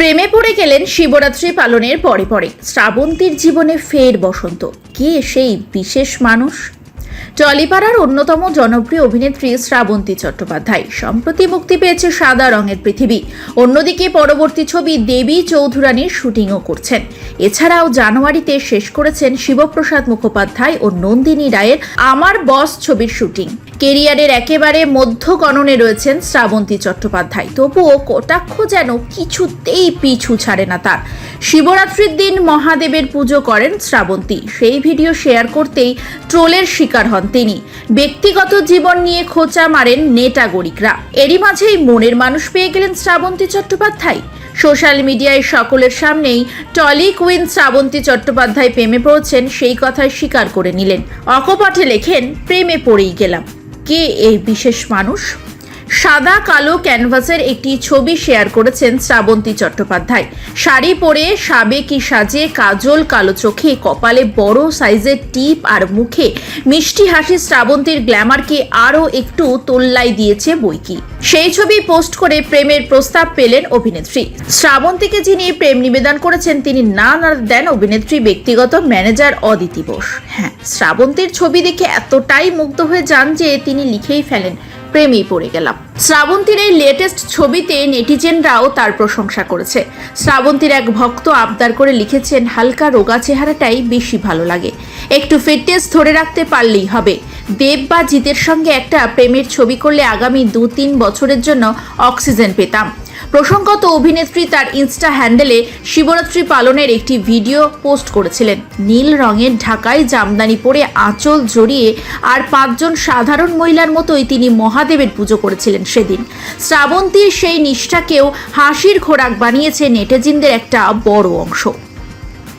প্রেমে পড়ে গেলেন শিবরাত্রি পালনের পরে পরে। শ্রাবন্তীর জীবনে ফের বসন্ত। কে সেই বিশেষ মানুষ? টলিপাড়ার অন্যতম জনপ্রিয় অভিনেত্রী শ্রাবন্তী চট্টোপাধ্যায়। সম্প্রতি মুক্তি পেয়েছে সাদা রঙের পৃথিবী। অন্যদিকে পরবর্তী ছবি দেবী চৌধুরানীর শুটিংও করছেন। এছাড়াও জানুয়ারিতে শেষ করেছেন শিবপ্রসাদ মুখোপাধ্যায় ও নন্দিনী রায়ের আমার বস ছবির শুটিং। কেরিয়ারের একেবারে মধ্যগণনে রয়েছেন শ্রাবন্তী চট্টোপাধ্যায়। তবুও কটাক্ষ যেন কিছুতেই পিছু ছাড়ে না তার। শিবরাত্রির দিন মহাদেবের পুজো করেন শ্রাবন্তী। সেই ভিডিও শেয়ার করতেই ট্রোলের শিকার হন তিনি। ব্যক্তিগত জীবন নিয়ে খোঁচা মারেন নেটাগরিকরা এরই মাঝেই মনের মানুষ পেয়ে গেলেন শ্রাবন্তী চট্টোপাধ্যায়। সোশ্যাল মিডিয়ায় সকলের সামনেই টলি কুইন শ্রাবন্তী চট্টোপাধ্যায় প্রেমে পড়েছেন, সেই কথাই স্বীকার করে নিলেন। অকপটে লেখেন, প্রেমে পড়েই গেলাম। কে এই বিশেষ মানুষ সাদা কালো ক্যানভাসের একটি ছবি শেয়ার করেছেন শ্রাবন্তী চট্টোপাধ্যায়। শাড়ি পরে সাবেকি সাজে, কাজল কালো চোখে, কপালে বড় সাইজের টিপ আর মুখে, মিষ্টি হাসি শ্রাবন্তীর গ্ল্যামারকে আরও একটু তোল্লাই দিয়েছে বইকি। সেই ছবি পোস্ট করে প্রেমের প্রস্তাব পেলেন অভিনেত্রী। শ্রাবন্তীকে যিনি প্রেম নিবেদন করেছেন, তিনি না না দেন অভিনেত্রী ব্যক্তিগত ম্যানেজার অদিতি বোস। হ্যাঁ শ্রাবন্তীর ছবি দেখে এতটাই মুগ্ধ হয়ে যান যে তিনি লিখেই ফেলেন প্রেমেই পড়ে গেলাম। শ্রাবন্তীর এই লেটেস্ট ছবিতে নেটিজেনরাও তার প্রশংসা করেছে। শ্রাবন্তীর এক ভক্ত আবদার করে লিখেছেন, হালকা রোগা চেহারাটাই বেশি ভালো লাগে। একটু ফিটনেস ধরে রাখতে পারলেই হবে। দেব বা জিতের সঙ্গে একটা প্রেমের ছবি করলে আগামী দু তিন বছরের জন্য অক্সিজেন পেতাম। প্রসঙ্গত অভিনেত্রী তার ইনস্টা হ্যান্ডেলে শিবরাত্রি পালনের একটি ভিডিও পোস্ট করেছিলেন। নীল রঙের ঢাকায় জামদানি পরে আঁচল জড়িয়ে আর পাঁচজন সাধারণ মহিলার মতোই তিনি মহাদেবের পুজো করেছিলেন সেদিন। শ্রাবন্তীর সেই নিষ্ঠাকেও হাসির খোরাক বানিয়েছে নেটেজিনদের একটা বড় অংশ।